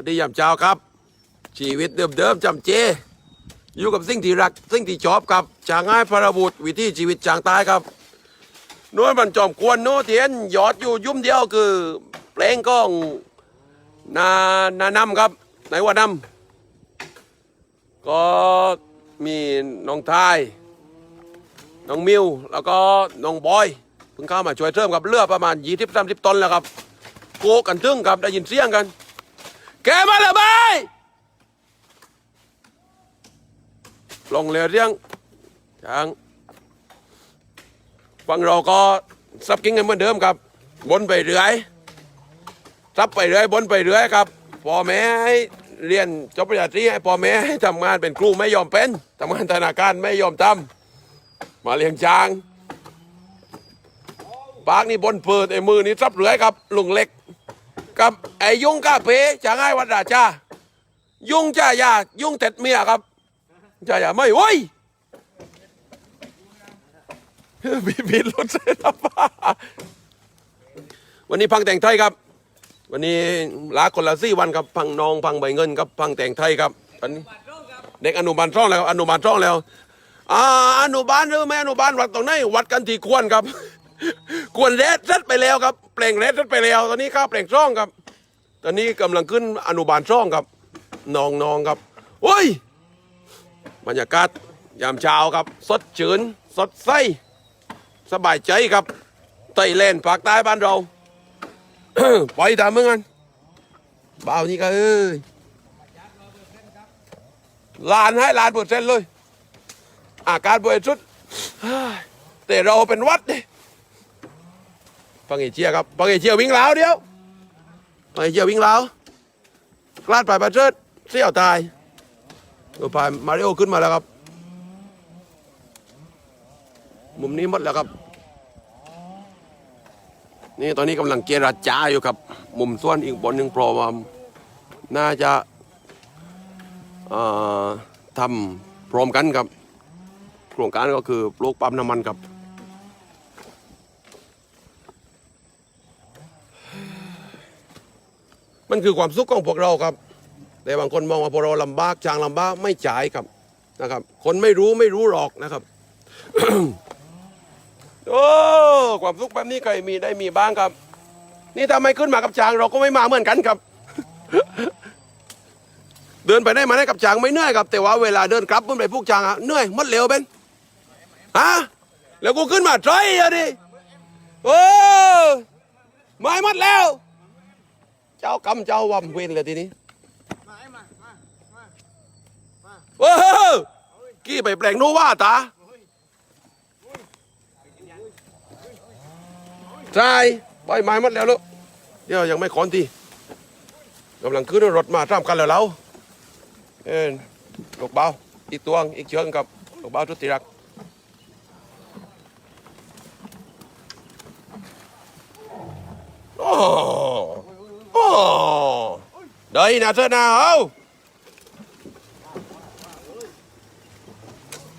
วัสดียามเช้าครับ ชีวิตเดิมๆจำเจ อยู่กับสิ่งที่รักสิ่งที่ชอบครับจางง่ายพระบุตรวิธีชีวิตจางตายครับนวลมันจอมกวนโน้ตเทียนหยอดอยู่ยุ่มเดียวคือเพลงก้องนานานำครับไหนว่านำก็มีน้องทายน้องมิวแล้วก็น้องบอยเพิ่งเข้ามาช่วยเทิมกับเรือประมาณยี่สิบสามสิบตนแล้วครับโกกันตึ้งครับได้ยินเสียงกัน แกมาลยบายลงเรือเรียงช้างฟังเราก็ซับกิ้งกันเหมือนเดิมครับ บนไปเรื่อยซับไปเรื่อยบนไปเรื่อยครับพ่อแม่ให้เรียนจบปริญญาตรีให้พ่อแม่ให้ทำงานเป็นครูไม่ยอมเป็นทำงานธนาคารไม่ยอมทำมาเลี้ยงช้างปากนี่บนเปิดไอ้มือนี่ซับเรื่อยครับลุงเล็ก กับไอ้ยุงก้าเพจะง่ายวัดราชายุงจ้ายายุงเต็ดเมียครับจ้ายาไม่โว้ยบีบีรถเสร็จแล้าวันนี้พังแต่งไทยครับ วันนี้ลาคนละสี่วันครับพังนองพังใบเงินครับพังแต่งไทยครับตอนนี้เด็กอนุบาลช่องแล้วอนุบาลช่องแล้วอ่าอนุบาลหรือไม่อนุบาลวัดตรงไหนวัดกันที่ควรครับ ควรแรดเซตไปแล้วครับเปล่งแรดเซตไปแล้ว ตอนนี้ข้าวเปล่งช่องครับ ตอนนี้กำลังขึ้นอนุบาลช่องครับนองนองครับโอ้ยบรรยากาศยามเช้าครับ สดชื่นสดใสสบายใจครับไต้แลนด์ภาคใต้บ้านเรา ไปตามมึงกันบ่าวนี่ก็เอ้ยลานให้ลานเปอร์เซ็นเลย อากาศบริสุทธิ์แต่เราเป็นวัดเนี่ย ฟังเอเชียครับฟังเอเชียวิ่งแล้วเดียวฟังเอเชียวิ่งแล้วกลาดไปประเสริฐเสี่ยวตายดูพายมาริโอขึ้นมาแล้วครับ มุมนี้หมดแล้วครับ นี่ตอนนี้กำลังเจรจาอยู่ครับ มุมส่วนอีกบนหนึ่งเพราะว่าน่าจะทำพร้อมกันครับ โครงการก็คือปลูกปั๊มน้ำมันครับ มันคือความสุขของพวกเราครับ แต่บางคนมองว่าพวกเราลำบากจางลำบากไม่จ่ายครับนะครับ คนไม่รู้ไม่รู้หรอกนะครับโอ้ความสุขแบบนี้เคยมีได้มีบ้างครับ นี่ถ้าไม่ขึ้นมากับจางเราก็ไม่มาเหมือนกันครับ เดินไปได้มาได้กับจางไม่เหนื่อยครับ แต่ว่าเวลาเดินกลับขึ้นไปพวกจางอะเหนื่อยหมดเร็วเป็นฮะแล้วกูขึ้นมาใจอะดิโอ้ไม่หมดแล้ว เจ้ากรรมเจ้าวำเวรเลยทีนี้โอ้โหกี้ไปแปลงโนว่าตาใช่ใบไม้หมดแล้วลูกเดี๋ยวยังไม่ขอนทีกำลังขึ้นรถมาตามกันแล้วเราเอ็นลูกเบาอีกตวงอีกเชิงกับลูกเบาทุติรักโอ้ ได้นะเธอนะเอา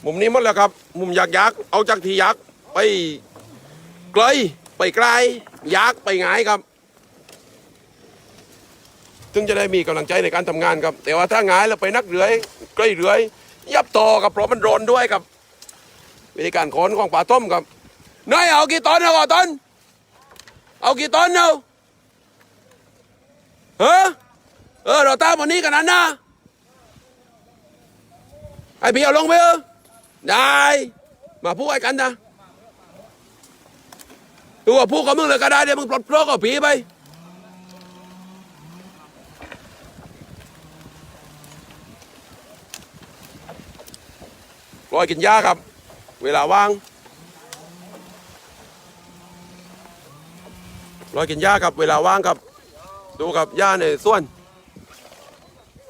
มุมนี้หมดแล้วครับ มุมยักยักเอาจากที่ยักษ์ไปไกลไปไกลยักษ์ไปหงายครับถึงจะได้มีกำลังใจในการทำงานครับ แต่ว่าถ้าหงายแล้วไปนักเรือยใกล้เรือยยับต่อกับเพราะมันร้อนด้วยครับ วิธีการขนของป่าต้มครับนายเอากี่ตอนนะก่อนตอนเอากี่ตอนเนาะเออ เออเราตามวันนี้กันนั้นนะไอ้พี่เอาลงไปเออได้มาพูดไอ้กันนะตัวพูดกับมึงเลยก็ได้เดี๋ยวมึงปลดปลอกกับผีไปรอยกินยาครับ เวลาว่างรอยกินหญ้าครับ เวลาว่างครับ ดูครับหญ้าในส่วน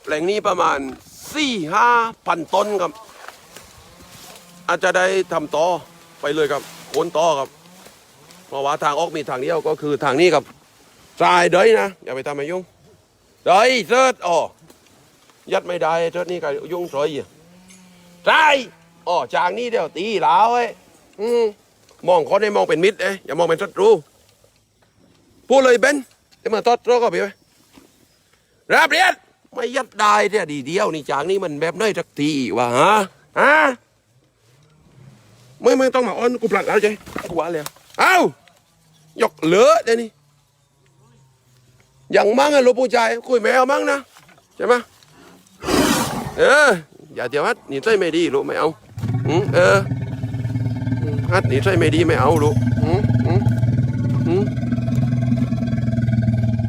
แปลงนี้ประมาณสี่ห้าพันต้นครับ อาจจะได้ทำต่อไปเลยครับโคนต่อครับ เพราะว่าทางออกมีทางเดียวก็คือทางนี้ครับทรายเดยนะ อย่าไปทำให้ยุ่งเดยเซิร์ชอ๋อยัดไม่ได้เซิร์ชนี่ก็ยุ่งสอยทรายอ๋อจางนี้เดี๋ยวตีหลาวไอ้มองคนให้มองเป็นมิตรเอ้ยอย่ามองเป็นศัตรูพูดเลยเบนเดี๋ยวมาทอดรอก็ไปไหมรับเรียน ไม่ยัดได้เดียดีเดียวนี่จากนี้มันแบบน้อยสักทีวะฮะฮะไม่ไม่ต้องมาอ้อนกูปลัดแล้วใจกูว่าแล้วเอ้ายกเหลือเดี๋ยวนี้อย่างมั่งอะลูกผู้ชายคุยแมวมั่งนะใช่ไหมเอออย่าเดี๋ยวฮัดนี่ใช่ไม่ดีลูกไม่เอาอืมเอออืมฮัดนี่ใช่ไม่ดีไม่เอาลูกอืมอืมอืม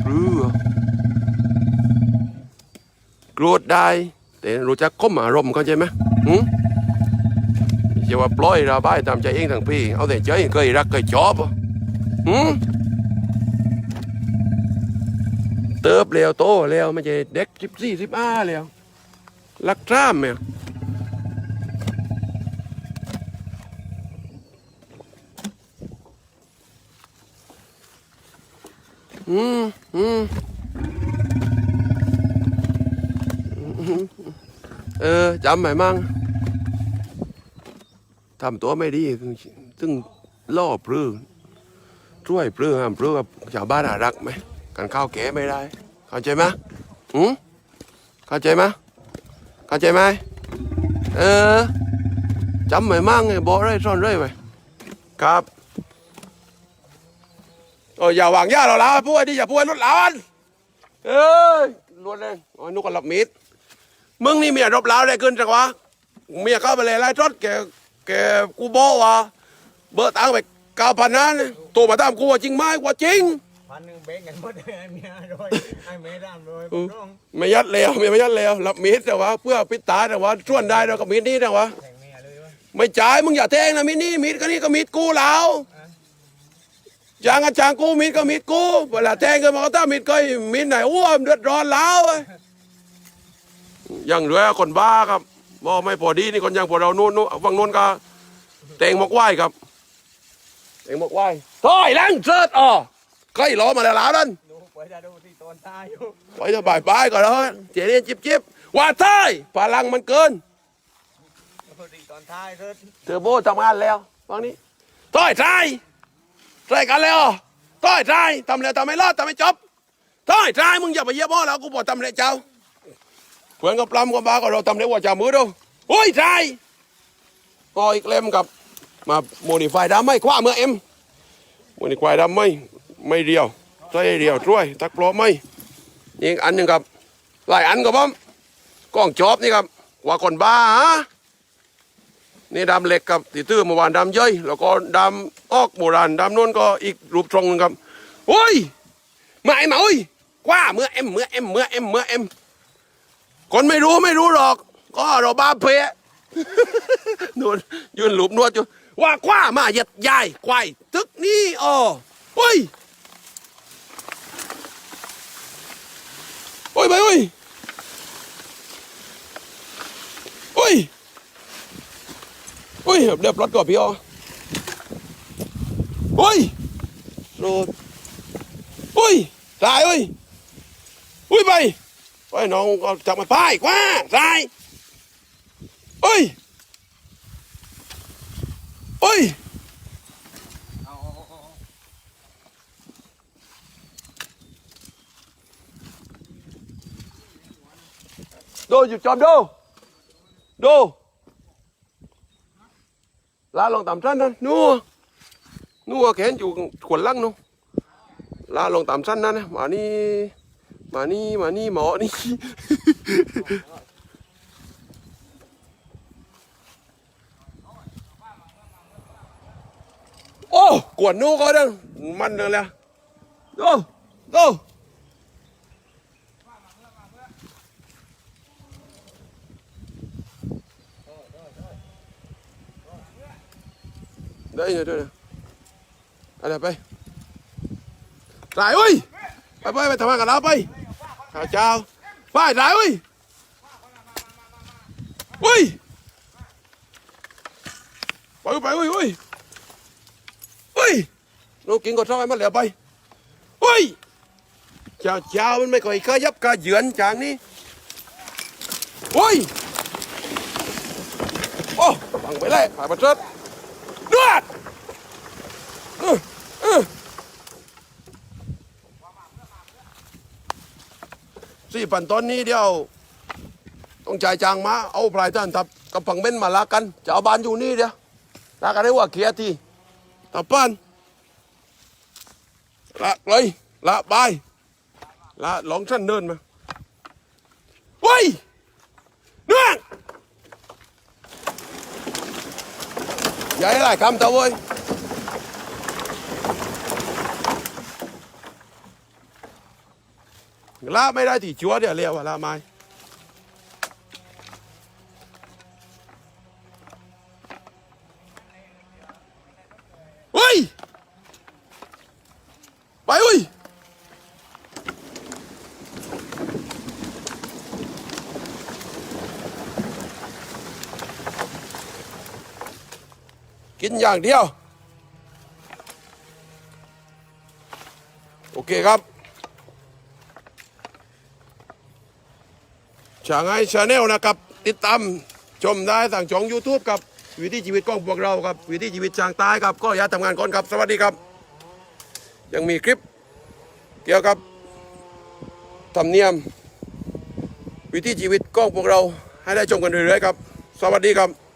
เรือ โกรธได้ แต่รู้จักก้มอารมณ์เข้าใจไหมหืมไม่ใช่ว่าปล่อยระบายตามใจเองทั้งพี่ เอาแต่ใจเคยรักเคยชอบอะหืมเติบแล้วโตแล้วไม่ใช่เด็กสิบสี่สิบห้าแล้วรักจ้ามเนี่ยอืมอืม เออจำไหมมั่งทำตัวไม่ดีซึ่งล่อปลื้มช่วยปลื้มห้ามปลื้มกับชาวบ้านน่ารักไหมกันข้าวแก่ไม่ได้ เข้าใจไหมหืมเข้าใจไหมเข้าใจไหมเออจำไหมมั่งไงบอกได้ซ่อนได้ไหมครับโอ้ยอย่าหวางยาเราแล้วพูดดิอย่าพูดรถหลานเอ้ยรวดเลยโอ้ยนุกกระหลับมิด มึงนี่เมียรบเล้าวได้ขึ้นจังวะเมียเข้าไปเลยไล่ทดแกแกกูบอกว่าเบอร์ตังค์ไปเก้าพันนั้นตัวมาตามกูว่าจริงไหมว่าจริงพันหนึ่งเบ้งกันหมดเลยไอ้เมียโดยไอ้เมียดามโดยอืมน้องไม่ยัดเลวไม่ยัดเลวรับมีดแต่ว่าเพื่อปิดตาแต่ว่าช่วนได้เราก็มีดนี้แต่ว่าแข่งเมียเลยวะไม่จ่ายมึงอย่าแทงนะมีดนี่มีดก็นี่ก็มีดกูแล้วจางอาจางกูมีดก็มีดกูเวลาแทงกันมันก็ต้องมีดก็มีดไหนอ้วมเดือดร้อนแล้วเว้ ยยังเหลือคนบ้าครับบ่ไม่พอดีนี่คนยังพวกเรานู่นนู่นฝั่งนู้นก็เตงหมกไหวครับเตงหมกไหวถอยหลังเสิร์ตอ๋อใกล้ล้อมาแล้วล่ะนั่นดูไปได้ดูที่ตอนตายอยู่ไว้จะบ่ายบายก่อนแล้วเจเรียนจิบจิบว่าใช่พลังมันเกินดูที่ตอนท้ายเถิดเทอร์โบทำงานแล้วฟังนี้ต้อยใจใจกันแล้วต้อยใจทำแล้วทำไม่รอดทำไม่จบต้อยใจมึงอย่าไปเยี่ยมพ่อแล้วกูบอกทำเลยเจ้า เพื่อนกับปลำกับบ้าก็เราทำเลยว่าจะมือดูโอ้ยใจก็อีกเล่มกับมาโมดิฟายดำไม่คว้าเมื่อเอ็มโมดิฟายดำไม่ไม่เดียวใจเดียวช่วยตักโปรไม่อีกอันหนึ่งครับหลายอันกับผมกล้องจอบนี่ครับว่าคนบ้าฮะนี่ดำเหล็กกับตีตื้อเมื่อวานดำย่อยแล้วก็ดำออกโบราณดำนู้นก็อีกรูปทรงนึงครับโอ้ยมาไอ้มาโอ้ยกว่าเมื่อเอ็มเมื่อเอ็มเมื่อเอ็มเมื่อเอ็ม คนไม่รู้ไม่รู้หรอก ก็เราบ้าเพะนวดยืนหลุบนวดอยู่ว่ากว่ามาเหยัดยายควายตึกนี่อ๋อโอ้ยโอ้ยไปโอ้ยโอ้ยอุ้ยเรียบรถก่อนพี่อ๋ออุ้ยรถอุ้ยตายอุ้ยอุ้ยไป ไปน้องก็จับมาป้ายกว่าตายอุ้ยอุ้ยเอาเอาเอาเอาดูหยุดจอมดูดูลาลงต่ำสั้นนั่นนัวนัวแขนอยู่ขวนลังนูลาลงต่ำสั้นนั่นนะมานี่ มานี่มานี่หมอนี่โอ้กวนนู้ก็ดังมันเลยละดูดูได้เนี่ยได้เนี่ยอะไรไปถ่ายอุ้ยไปไปไปทำงานกับเราไป ข้าวเจ้าไปถ่ายอุ้ยอุ้ยไปไปอุ้ยอุ้ยอุ้ยลูกกินก็ชอบให้มันเหลือไปอุ้ยเจ้าเจ้ามันไม่ค่อยขยับกระเยือนจางนี้อุ้ยโอ้ฟังไปเลยผ่านมาเถิดนวดเออเออ สี่พันต้นนี้เดียวต้องจ่ายจางมาเอาปลายท่านทับกับผังเบ้นมาลากันจะเอาบ้านอยู่นี่เดียวลากันได้ว่าเกียรติตะป้านละเลยละบายละหลองชั้นเดินมาเฮ้ยเนื่องอย่าให้หลายคำตาเว้ย ละไม่ได้ที่ชัวเดี๋ยวเรียกว่าละไม่เฮ้ย ไปเฮ้ยกินอย่างเดียว โอเคครับ ช่างไอชาแนลนะครับ ติดตามชมได้ทางช่อง YouTube ครับวิถีชีวิตของพวกเราครับวิถีชีวิตช่างใต้ครับ ก็อย่าทำงานก่อนครับ สวัสดีครับ ยังมีคลิป เกี่ยวกับธรรมเนียม วิถีชีวิตของพวกเราให้ได้ชมกันเรื่อยๆครับ สวัสดีครับ